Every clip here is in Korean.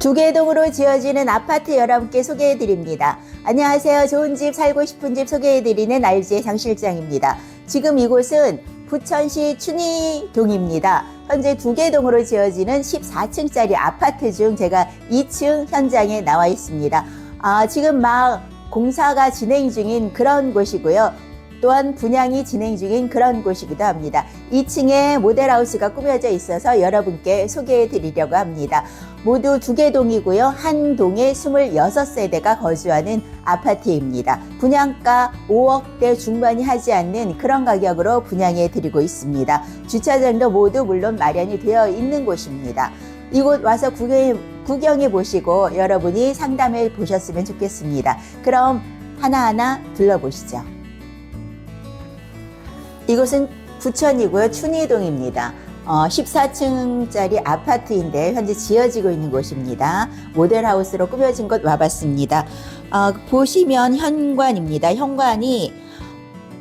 두개동으로 지어지는 아파트 여러분께 소개해 드립니다. 안녕하세요. 좋은 집 살고 싶은 집 소개해 드리는 RG의 장 실장입니다. 지금 이곳은 부천시 춘희동입니다. 현재 두개동으로 지어지는 14층짜리 아파트 중 제가 2층 현장에 나와 있습니다. 아, 지금 막 공사가 진행 중인 그런 곳이고요. 또한 분양이 진행 중인 그런 곳이기도 합니다. 2층에 모델하우스가 꾸며져 있어서 여러분께 소개해 드리려고 합니다. 모두 두 개 동이고요. 한 동에 26세대가 거주하는 아파트입니다. 분양가 5억대 중반이 하지 않는 그런 가격으로 분양해 드리고 있습니다. 주차장도 모두 물론 마련이 되어 있는 곳입니다. 이곳 와서 구경해, 구경해 보시고 여러분이 상담해 보셨으면 좋겠습니다. 그럼 하나하나 둘러보시죠. 이곳은 부천이고요. 춘희동입니다. 어, 14층짜리 아파트인데 현재 지어지고 있는 곳입니다. 모델하우스로 꾸며진 곳 와봤습니다. 어, 보시면 현관입니다. 현관이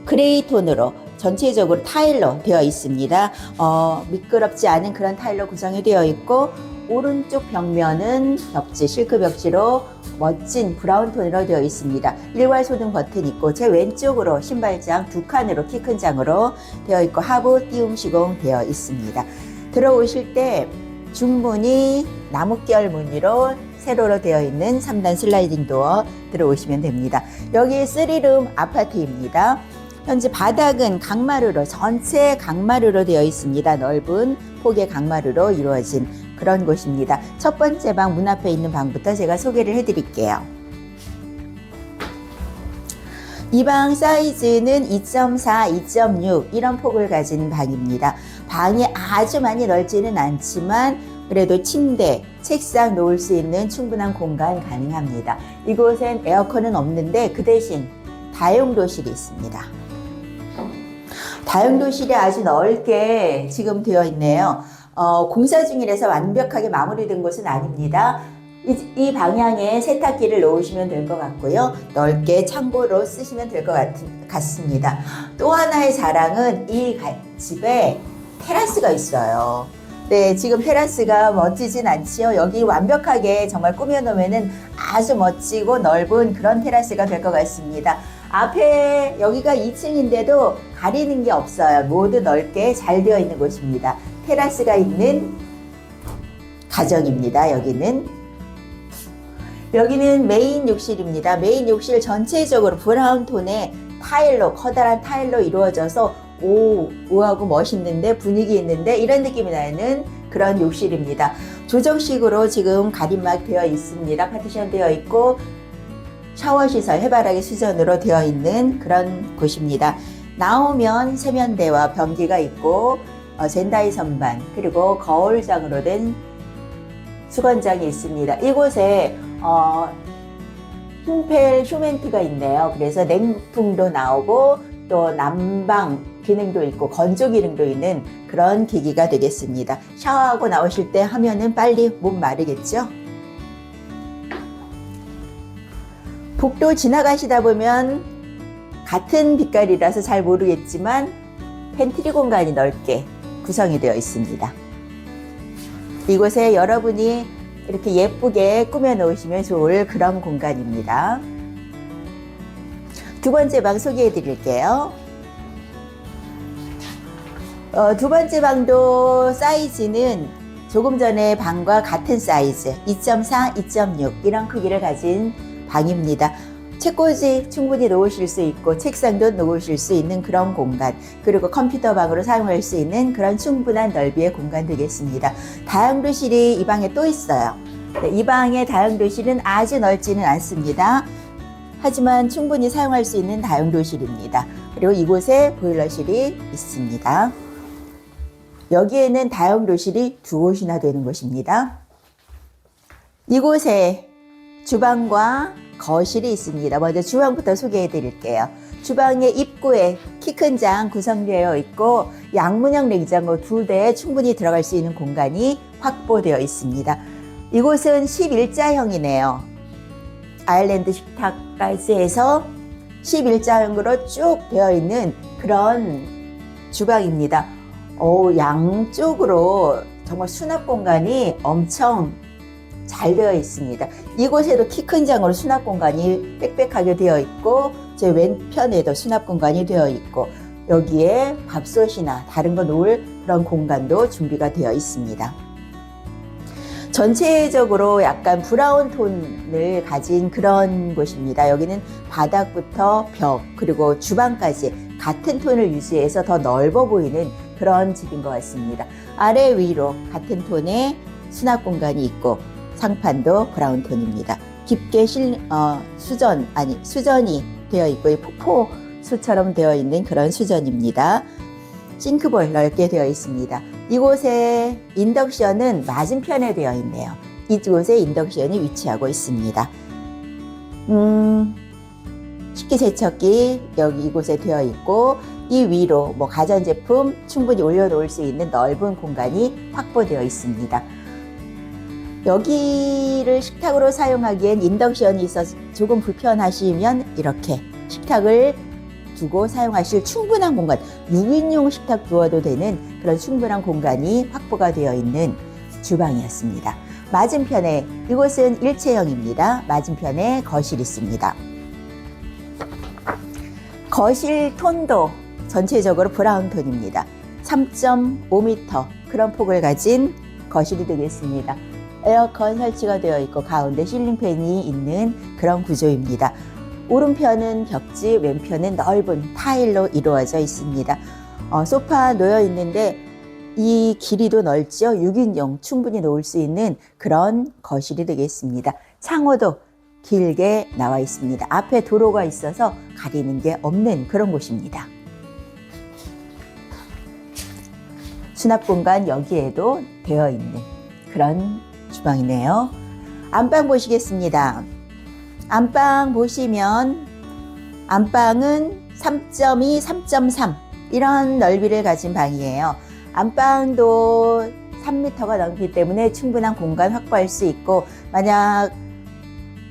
그레이 톤으로 전체적으로 타일로 되어 있습니다. 어, 미끄럽지 않은 그런 타일로 구성이 되어 있고 오른쪽 벽면은 벽지, 실크 벽지로 멋진 브라운 톤으로 되어 있습니다. 일괄 소등 버튼 있고 제 왼쪽으로 신발장 두 칸으로 키 큰 장으로 되어 있고 하부 띄움 시공 되어 있습니다. 들어오실 때 중문이 나무결 무늬로 세로로 되어 있는 3단 슬라이딩 도어 들어오시면 됩니다. 여기 3룸 아파트입니다. 현재 바닥은 강마루로 전체 강마루로 되어 있습니다. 넓은 폭의 강마루로 이루어진 그런 곳입니다. 첫 번째 방 문 앞에 있는 방부터 제가 소개를 해드릴게요. 이 방 사이즈는 2.4, 2.6 이런 폭을 가진 방입니다. 방이 아주 많이 넓지는 않지만 그래도 침대, 책상 놓을 수 있는 충분한 공간 가능합니다. 이곳엔 에어컨은 없는데 그 대신 다용도실이 있습니다. 다용도실이 아주 넓게 지금 되어 있네요. 어, 공사 중이라서 완벽하게 마무리된 곳은 아닙니다. 이, 이 방향에 세탁기를 놓으시면 될 것 같고요. 넓게 창고로 쓰시면 될 것 같습니다. 또 하나의 자랑은 이 가- 집에 테라스가 있어요. 네, 지금 테라스가 멋지진 않지요. 여기 완벽하게 정말 꾸며놓으면 아주 멋지고 넓은 그런 테라스가 될 것 같습니다. 앞에 여기가 2층인데도 가리는 게 없어요. 모두 넓게 잘 되어 있는 곳입니다. 테라스가 있는 가정입니다. 여기는. 여기는 메인 욕실입니다. 메인 욕실 전체적으로 브라운 톤의 타일로, 커다란 타일로 이루어져서 오, 우하고 멋있는데 분위기 있는데 이런 느낌이 나는 그런 욕실입니다. 조정식으로 지금 가림막 되어 있습니다. 파티션 되어 있고 샤워 시설 해바라기 수전으로 되어 있는 그런 곳입니다. 나오면 세면대와 변기가 있고 어, 젠다이 선반 그리고 거울장으로 된 수건장이 있습니다. 이곳에 어, 흰펠 쇼멘트가 있네요. 그래서 냉풍도 나오고 또 난방 기능도 있고 건조 기능도 있는 그런 기기가 되겠습니다. 샤워하고 나오실 때 하면은 빨리 몸 마르겠죠? 복도 지나가시다 보면 같은 빛깔이라서 잘 모르겠지만 팬트리 공간이 넓게 구성이 되어 있습니다. 이곳에 여러분이 이렇게 예쁘게 꾸며 놓으시면 좋을 그런 공간입니다. 두 번째 방 소개해 드릴게요. 어, 두 번째 방도 사이즈는 조금 전에 방과 같은 사이즈 2.4, 2.6 이런 크기를 가진 방입니다. 책꽂이 충분히 놓으실 수 있고 책상도 놓으실 수 있는 그런 공간 그리고 컴퓨터 방으로 사용할 수 있는 그런 충분한 넓이의 공간 되겠습니다. 다용도실이 이 방에 또 있어요. 네, 이 방의 다용도실은 아주 넓지는 않습니다. 하지만 충분히 사용할 수 있는 다용도실입니다. 그리고 이곳에 보일러실이 있습니다. 여기에는 다용도실이 두 곳이나 되는 곳입니다. 이곳에 주방과 거실이 있습니다. 먼저 주방부터 소개해 드릴게요. 주방의 입구에 키 큰 장 구성되어 있고 양문형 냉장고 두 대에 충분히 들어갈 수 있는 공간이 확보되어 있습니다. 이곳은 11자형이네요. 아일랜드 식탁까지 해서 11자형으로 쭉 되어 있는 그런 주방입니다. 오, 양쪽으로 정말 수납 공간이 엄청 잘 되어 있습니다. 이곳에도 키 큰 장으로 수납 공간이 빽빽하게 되어 있고 제 왼편에도 수납 공간이 되어 있고 여기에 밥솥이나 다른 거 놓을 그런 공간도 준비가 되어 있습니다. 전체적으로 약간 브라운 톤을 가진 그런 곳입니다. 여기는 바닥부터 벽 그리고 주방까지 같은 톤을 유지해서 더 넓어 보이는 그런 집인 것 같습니다. 아래 위로 같은 톤의 수납 공간이 있고 상판도 브라운 톤입니다. 깊게 실, 어, 수전 아니 수전이 되어 있고 이 폭포 수처럼 되어 있는 그런 수전입니다. 싱크볼 넓게 되어 있습니다. 이곳에 인덕션은 맞은편에 되어 있네요. 이곳에 인덕션이 위치하고 있습니다. 음, 식기세척기 여기 이곳에 되어 있고 이 위로 뭐 가전제품 충분히 올려놓을 수 있는 넓은 공간이 확보되어 있습니다. 여기를 식탁으로 사용하기엔 인덕션이 있어서 조금 불편하시면 이렇게 식탁을 두고 사용하실 충분한 공간, 6인용 식탁 두어도 되는 그런 충분한 공간이 확보가 되어 있는 주방이었습니다. 맞은편에 이곳은 일체형입니다. 맞은편에 거실이 있습니다. 거실 톤도 전체적으로 브라운 톤입니다. 3.5m 그런 폭을 가진 거실이 되겠습니다. 에어컨 설치가 되어 있고 가운데 실링팬이 있는 그런 구조입니다. 오른편은 벽지, 왼편은 넓은 타일로 이루어져 있습니다. 어, 소파 놓여 있는데 이 길이도 넓죠. 6인용 충분히 놓을 수 있는 그런 거실이 되겠습니다. 창호도 길게 나와 있습니다. 앞에 도로가 있어서 가리는 게 없는 그런 곳입니다. 수납 공간 여기에도 되어 있는 그런 주방이네요. 안방 보시겠습니다. 안방 보시면 안방은 3.2, 3.3 이런 넓이를 가진 방이에요. 안방도 3m가 넘기 때문에 충분한 공간 확보할 수 있고 만약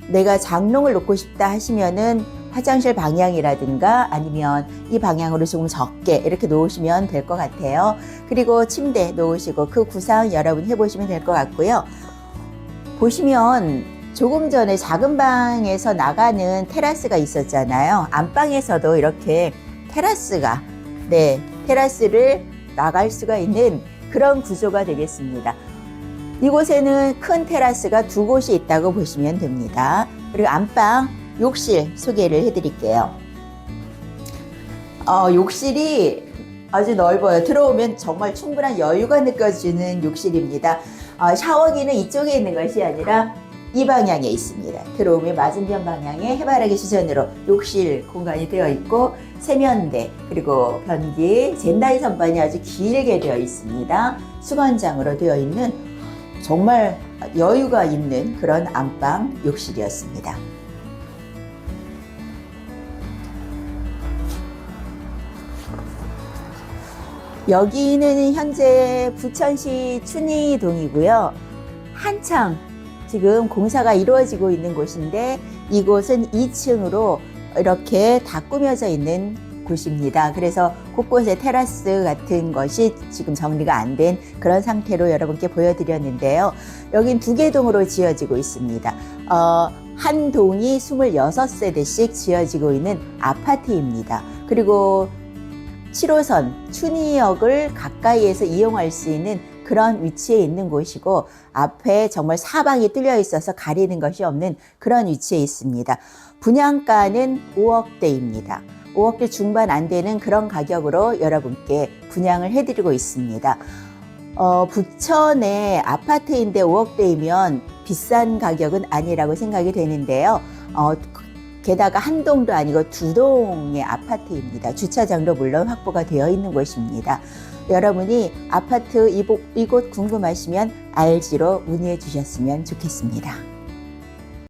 내가 장롱을 놓고 싶다 하시면은 화장실 방향이라든가 아니면 이 방향으로 조금 적게 이렇게 놓으시면 될 것 같아요. 그리고 침대 놓으시고 그 구상 여러분 해보시면 될 것 같고요. 보시면 조금 전에 작은 방에서 나가는 테라스가 있었잖아요. 안방에서도 이렇게 테라스가, 네, 테라스를 나갈 수가 있는 그런 구조가 되겠습니다. 이곳에는 큰 테라스가 두 곳이 있다고 보시면 됩니다. 그리고 안방, 욕실 소개를 해드릴게요. 어, 욕실이 아주 넓어요. 들어오면 정말 충분한 여유가 느껴지는 욕실입니다. 어, 샤워기는 이쪽에 있는 것이 아니라 이 방향에 있습니다. 들어오면 맞은편 방향에 해바라기 수전으로 욕실 공간이 되어 있고 세면대 그리고 변기 젠다이 선반이 아주 길게 되어 있습니다. 수건장으로 되어 있는 정말 여유가 있는 그런 안방 욕실이었습니다. 여기는 현재 부천시 춘희동이고요. 한창 지금 공사가 이루어지고 있는 곳인데 이곳은 2층으로 이렇게 다 꾸며져 있는 곳입니다. 그래서 곳곳에 테라스 같은 것이 지금 정리가 안 된 그런 상태로 여러분께 보여드렸는데요. 여긴 두 개 동으로 지어지고 있습니다. 어, 한 동이 26세대씩 지어지고 있는 아파트입니다. 그리고 7호선 춘희역을 가까이에서 이용할 수 있는 그런 위치에 있는 곳이고 앞에 정말 사방이 뚫려 있어서 가리는 것이 없는 그런 위치에 있습니다. 분양가는 5억대입니다. 5억대 중반 안 되는 그런 가격으로 여러분께 분양을 해드리고 있습니다. 어, 부천의 아파트인데 5억대이면 비싼 가격은 아니라고 생각이 되는데요. 어, 게다가 한 동도 아니고 두 동의 아파트입니다. 주차장도 물론 확보가 되어 있는 곳입니다. 여러분이 아파트 이곳, 궁금하시면 알지로 문의해 주셨으면 좋겠습니다.